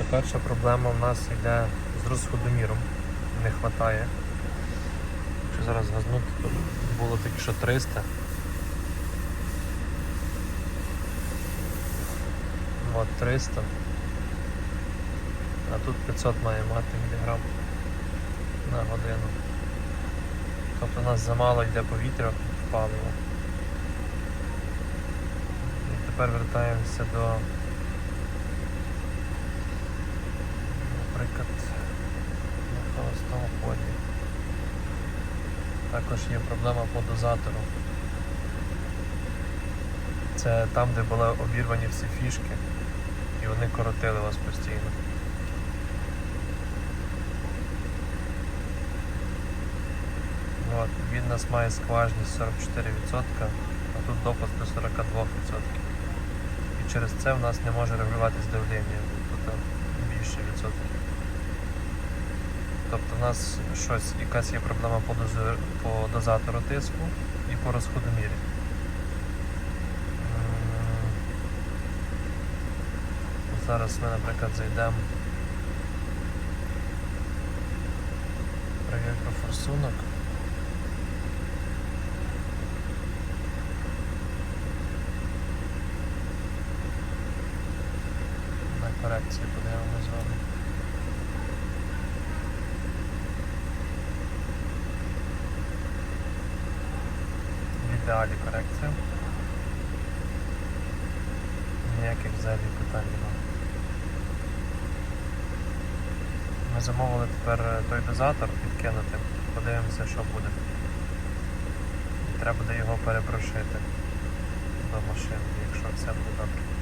Дивіться, перша проблема в нас йде з розходоміром. Не вистачає. Якщо зараз газнути, то було тільки що 300. От 300. А тут 500 має мати міліграм на годину. Тобто у нас замало йде повітря в паливо. І тепер вертаємося до наприклад, на холостому ході. Також є проблема по дозатору. Це там, де були обірвані всі фішки, і вони коротили вас постійно. От, він нас має скважність 44%, а тут допуск до 42%. І через це в нас не може регулюватись давлення, Тобто в нас щось, якась є проблема по, дози, по дозатору тиску і по розходомірі. М, Зараз ми, наприклад, зайдемо. Перевірка форсунок. На корекції подивимось вами. В ідеалі корекція. Ніяких взагалі питань немає. Ми замовили тепер е, той дозатор підкинути. Подивимося, що буде. Треба буде його перепрошити до машини, якщо все буде добре.